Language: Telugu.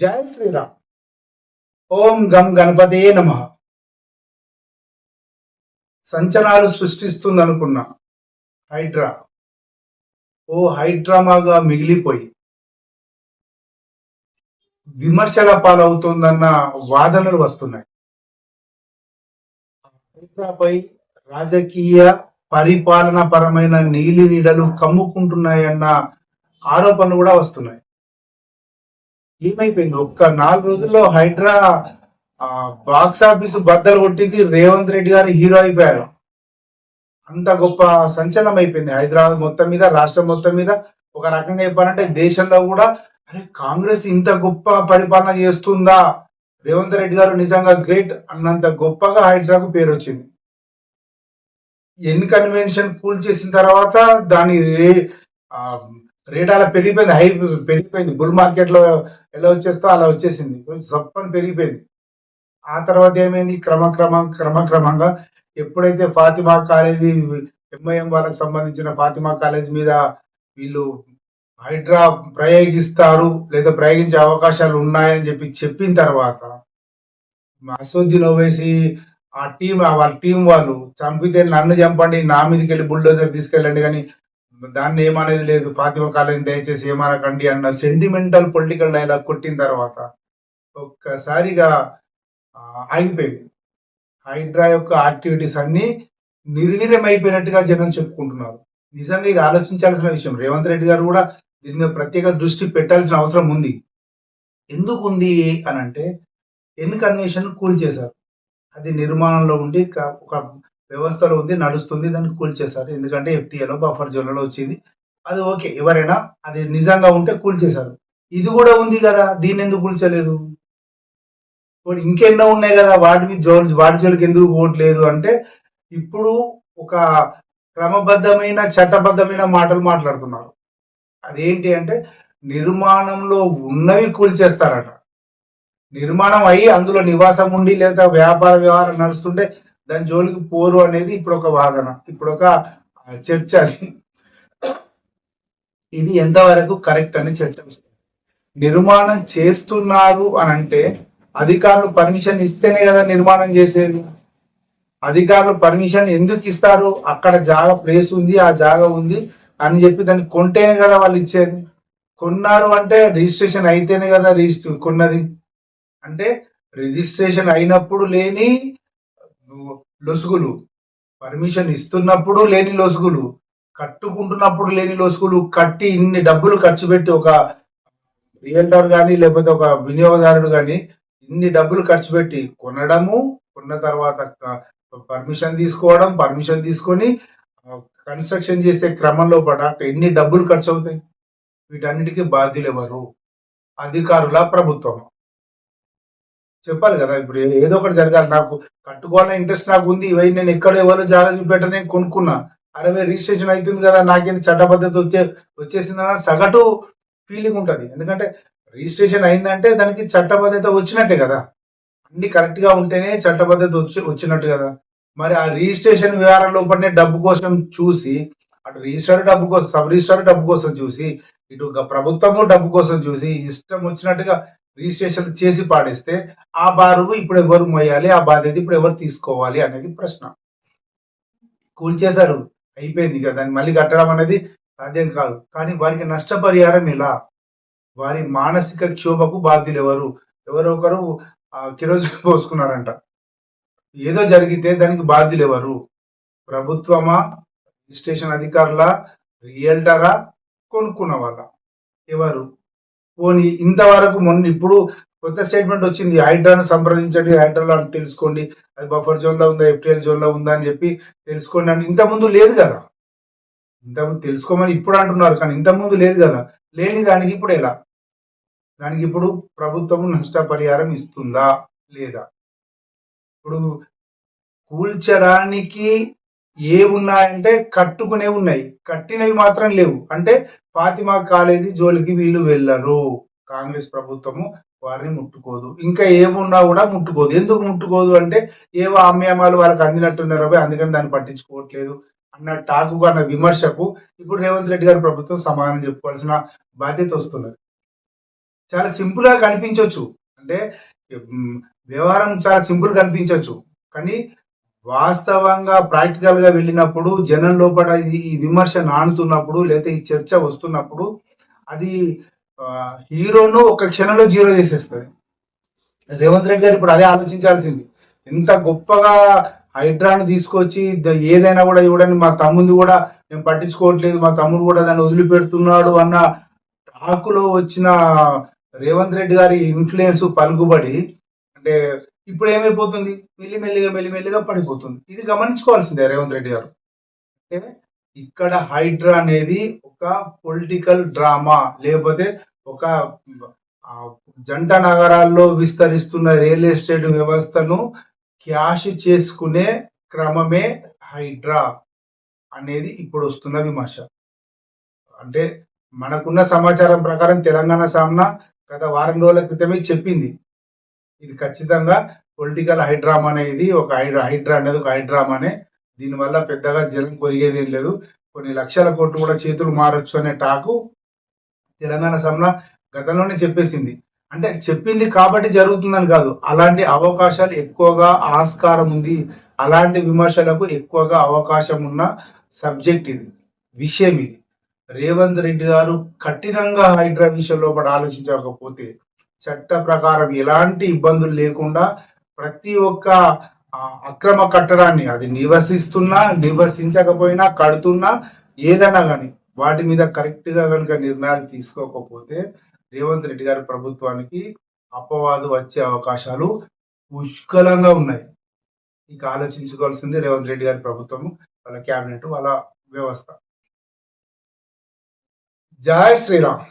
జై శ్రీరామ్. ఓం గం గణపతే నమ. సంచలాలు సృష్టిస్తుంది అనుకున్న హైడ్రా. ఓ హైడ్రామాగా మిగిలిపోయి. విమర్శల పాలవుతుందన్న వాదనలు వస్తున్నాయి. హైడ్రాపై రాజకీయ పరిపాలన పరమైన నీలి నీడలు కమ్ముకుంటున్నాయన్న ఆరోపణలు కూడా వస్తున్నాయి. ఏమైపోయింది? ఒక్క నాలుగు రోజుల్లో హైడ్రా బాక్స్ ఆఫీస్ బద్దలు కొట్టింది రేవంత్ రెడ్డి గారు హీరో అయిపోయారు. అంత గొప్ప సంచలనం అయిపోయింది హైదరాబాద్ మొత్తం మీద రాష్ట్రం మొత్తం మీద. ఒక రకంగా చెప్పాలంటే దేశంలో కూడా అరే కాంగ్రెస్ ఇంత గొప్ప పరిపాలన చేస్తుందా? రేవంత్ రెడ్డి గారు నిజంగా గ్రేట్ అన్నంత గొప్పగా హైడ్రాకు పేరు వచ్చింది ఎన్ కన్వెన్షన్ కూల్ చేసిన తర్వాత దాని రేట్ అలా పెరిగిపోయింది హై పెరిగిపోయింది. బుల్ మార్కెట్లో ఎలా వచ్చేస్తో అలా వచ్చేసింది. సప్పని పెరిగిపోయింది. ఆ తర్వాత ఏమైంది? క్రమక్రమం క్రమక్రమంగా ఎప్పుడైతే ఫాతిమా కాలేజీ ఎంఐఎం వాళ్ళకి సంబంధించిన ఫాతిమా కాలేజ్ మీద వీళ్ళు హైడ్రా ప్రయోగిస్తారు లేదా ప్రయోగించే అవకాశాలు ఉన్నాయని చెప్పి చెప్పిన తర్వాత అసోద్దీన్ ఓవేసి ఆ టీం వాళ్ళ టీం వాళ్ళు చంపితే నన్ను చంపండి నా మీదకి వెళ్ళి బుల్డోజర్ తీసుకెళ్ళండి కానీ దాన్ని ఏమనేది లేదు. ఫాతిమా కాలేజీ దయచేసి ఏమనకండి అన్న సెంటిమెంటల్ పొలిటికల్ డైలాగ్ కొట్టిన తర్వాత ఒక్కసారిగా ఆగిపోయింది. హైడ్రా యొక్క యాక్టివిటీస్ అన్ని నిర్వీర్యమైపోయినట్టుగా జనం చెప్పుకుంటున్నారు. నిజంగా ఇది ఆలోచించాల్సిన విషయం. రేవంత్ రెడ్డి గారు కూడా దీని మీద ప్రత్యేక దృష్టి పెట్టాల్సిన అవసరం ఉంది. ఎందుకు ఉంది అని అంటే ఎన్ని కన్వెన్షన్ కూల్ చేశారు అది నిర్మాణంలో ఉండి ఒక వ్యవస్థలో ఉంది నడుస్తుంది దాన్ని కూల్చేశారు. ఎందుకంటే ఎఫ్టీఏలో బఫర్ జోన్లలో వచ్చింది. అది ఓకే ఎవరైనా అది నిజంగా ఉంటే కూల్చేశారు. ఇది కూడా ఉంది కదా దీన్ని ఎందుకు కూల్చలేదు? ఇప్పుడు ఇంకెన్నో ఉన్నాయి కదా వాటికి జోన్ వాటి జోలికి ఎందుకు పోవట్లేదు అంటే ఇప్పుడు ఒక క్రమబద్ధమైన చట్టబద్ధమైన మాటలు మాట్లాడుతున్నారు. అదేంటి అంటే నిర్మాణంలో ఉన్నవి కూల్చేస్తారట. నిర్మాణం అయ్యి అందులో నివాసం ఉండి లేదా వ్యాపార వ్యవహారం నడుస్తుంటే దాని జోలికి పోరు అనేది ఇప్పుడు ఒక వాదన ఇప్పుడు ఒక చర్చ అది. ఇది ఎంతవరకు కరెక్ట్ అని చర్చ నిర్మాణం చేస్తున్నారు అని అంటే అధికారులు పర్మిషన్ ఇస్తేనే కదా నిర్మాణం చేసేది. అధికారులు పర్మిషన్ ఎందుకు ఇస్తారు? అక్కడ జాగా ప్లేస్ ఉంది ఆ జాగా ఉంది అని చెప్పి దాన్ని కొంటేనే కదా వాళ్ళు ఇచ్చేది. కొన్నారు అంటే రిజిస్ట్రేషన్ అయితేనే కదా రిజిస్టర్ కొన్నది. అంటే రిజిస్ట్రేషన్ అయినప్పుడు లేని లొసుగులు. పర్మిషన్ ఇస్తున్నప్పుడు లేని లొసుగులు. కట్టుకుంటున్నప్పుడు లేని లొసుగులు. కట్టి ఇన్ని డబ్బులు ఖర్చు పెట్టి ఒక రియల్టర్ కానీ లేకపోతే ఒక వినియోగదారుడు కానీ ఇన్ని డబ్బులు ఖర్చు పెట్టి కొనడము కొన్న తర్వాత పర్మిషన్ తీసుకోవడం పర్మిషన్ తీసుకొని కన్స్ట్రక్షన్ చేసే క్రమంలో పడాక ఎన్ని డబ్బులు ఖర్చు అవుతాయి? వీటన్నిటికీ బాధ్యులు ఎవరు అధికారుల ప్రభుత్వం చెప్పాలి కదా ఇప్పుడు ఏదో ఒకటి జరగాలి. నాకు కట్టుకోవాలని ఇంట్రెస్ట్ నాకు ఉంది ఇవన్నీ నేను ఎక్కడ ఎవరు జాగ్రత్త చూపెట్టని కొనుక్కున్నా. అరవై రిజిస్ట్రేషన్ అవుతుంది కదా నాకేంది చట్టబద్ధత వచ్చే వచ్చేసిందన్న సగటు ఫీలింగ్ ఉంటుంది. ఎందుకంటే రిజిస్ట్రేషన్ అయిందంటే దానికి చట్టబద్ధత వచ్చినట్టే కదా. అన్ని కరెక్ట్గా ఉంటేనే చట్టబద్ధత వచ్చి వచ్చినట్టు కదా. మరి ఆ రిజిస్ట్రేషన్ వ్యవహారం లోపలనే డబ్బు కోసం చూసి అటు రిజిస్టర్ డబ్బు కోసం సబ్ రిజిస్టర్ డబ్బు కోసం చూసి ఇటు ప్రభుత్వము డబ్బు కోసం చూసి ఇష్టం వచ్చినట్టుగా రిజిస్ట్రేషన్ చేసి పాడేస్తే ఆ బారువు ఇప్పుడు ఎవరు మోయాలి? ఆ బాధ్యత ఇప్పుడు ఎవరు తీసుకోవాలి అనేది ప్రశ్న. కూల్చేశారు అయిపోయింది కదా దాన్ని మళ్ళీ కట్టడం అనేది సాధ్యం కాదు. కానీ వారికి నష్టపరిహారం ఎలా? వారి మానసిక క్షోభకు బాధ్యులు ఎవరు? ఎవరో ఒకరు కిరోసిన్ పోసుకున్నారంట. ఏదో జరిగితే దానికి బాధ్యులు ఎవరు? ప్రభుత్వమా? రిజిస్ట్రేషన్ అధికారుల? రియల్టరా కొనుక్కున్న వాళ్ళ. ఎవరు? పోనీ ఇంతవరకు మొన్న ఇప్పుడు కొత్త స్టేట్మెంట్ వచ్చింది హైడ్రాను సంప్రదించండి హైడ్రాలో అని తెలుసుకోండి అది బఫర్ జోన్లో ఉందా ఎఫ్టీఎల్ జోన్లో ఉందా అని చెప్పి తెలుసుకోండి అని ఇంత ముందు లేదు కదా. ఇంతకుముందు తెలుసుకోమని ఇప్పుడు అంటున్నారు కానీ ఇంత ముందు లేదు కదా. లేని దానికి ఇప్పుడు ఎలా? దానికి ఇప్పుడు ప్రభుత్వం నష్టపరిహారం ఇస్తుందా లేదా? ఇప్పుడు కూల్చడానికి ఏ ఉన్నాయంటే కట్టుకునే ఉన్నాయి. కట్టినవి మాత్రం లేవు. అంటే ఫాతిమా కాలేజీ జోలికి వీళ్ళు వెళ్ళరు. కాంగ్రెస్ ప్రభుత్వము వారిని ముట్టుకోదు. ఇంకా ఏమున్నా కూడా ముట్టుకోదు. ఎందుకు ముట్టుకోదు అంటే ఏవో అమ్యామాలు వాళ్ళకి అందినట్టున్నారు అవి అందుకని దాన్ని పట్టించుకోవట్లేదు అన్న టాకు అన్న విమర్శకు ఇప్పుడు రేవంత్ రెడ్డి గారి ప్రభుత్వం సమాధానం చెప్పుకోవాల్సిన బాధ్యత వస్తున్నది. చాలా సింపుల్గా కనిపించవచ్చు అంటే వ్యవహారం చాలా సింపుల్ కనిపించవచ్చు కానీ వాస్తవంగా ప్రాక్టికల్గా వెళ్ళినప్పుడు జనం లోపల ఈ విమర్శ నానుతున్నప్పుడు లేకపోతే ఈ చర్చ వస్తున్నప్పుడు అది హీరోను ఒక క్షణంలో జీరో చేసేస్తుంది. రేవంత్ రెడ్డి గారు ఇప్పుడు అదే ఆలోచించాల్సింది. ఇంత గొప్పగా హైడ్రాను తీసుకొచ్చి ఏదైనా కూడా ఇవ్వడానికి మా తమ్ముంది కూడా నేను పట్టించుకోవట్లేదు మా తమ్ముడు కూడా దాన్ని వదిలిపెడుతున్నాడు అన్న టాకులో వచ్చిన రేవంత్ రెడ్డి గారి ఇన్ఫ్లుయెన్స్ పలుకుబడి అంటే ఇప్పుడు ఏమైపోతుంది మెల్లిమెల్లిగా మెల్లిమెల్లిగా పడిపోతుంది. ఇది గమనించుకోవాల్సిందే రేవంత్ రెడ్డి గారు. అంటే ఇక్కడ హైడ్రా అనేది ఒక పొలిటికల్ డ్రామా లేకపోతే ఒక జంట నగరాల్లో విస్తరిస్తున్న రియల్ ఎస్టేట్ వ్యవస్థను క్యాష్ చేసుకునే క్రమమే హైడ్రా అనేది ఇప్పుడు వస్తున్న విమర్శ. అంటే మనకున్న సమాచారం ప్రకారం తెలంగాణ సామ్నా గత వారం రోజుల క్రితమే చెప్పింది. ఇది ఖచ్చితంగా పొలిటికల్ హైడ్రామా అనేది ఒక హైడ్రా హైడ్రా అనేది ఒక హైడ్రామానే దీనివల్ల పెద్దగా జనం కొరిగేది ఏం లేదు. కొన్ని లక్షల కోట్లు కూడా చేతులు మారొచ్చు అనే టాకు తెలంగాణ సామ్నా గతంలోనే చెప్పేసింది. అంటే చెప్పింది కాబట్టి జరుగుతుందని కాదు అలాంటి అవకాశాలు ఎక్కువగా ఆస్కారం ఉంది. అలాంటి విమర్శలకు ఎక్కువగా అవకాశం ఉన్న సబ్జెక్ట్ ఇది విషయం ఇది. రేవంత్ రెడ్డి గారు కఠినంగా హైడ్రా విషయంలో లోపల ఆలోచించకపోతే చట్ట ప్రకారం ఎలాంటి ఇబ్బందులు లేకుండా ప్రతి ఒక్క అక్రమ కట్టడాన్ని అది నివసిస్తున్నా నివసించకపోయినా కడుతున్నా ఏదైనా కానీ వాటి మీద కరెక్ట్గా కనుక నిర్ణయాలు తీసుకోకపోతే రేవంత్ రెడ్డి గారి ప్రభుత్వానికి అపవాదు వచ్చే అవకాశాలు పుష్కలంగా ఉన్నాయి. ఇక ఆలోచించుకోవాల్సింది రేవంత్ రెడ్డి గారి ప్రభుత్వం వాళ్ళ క్యాబినెట్ వాళ్ళ వ్యవస్థ. జయ శ్రీరామ్.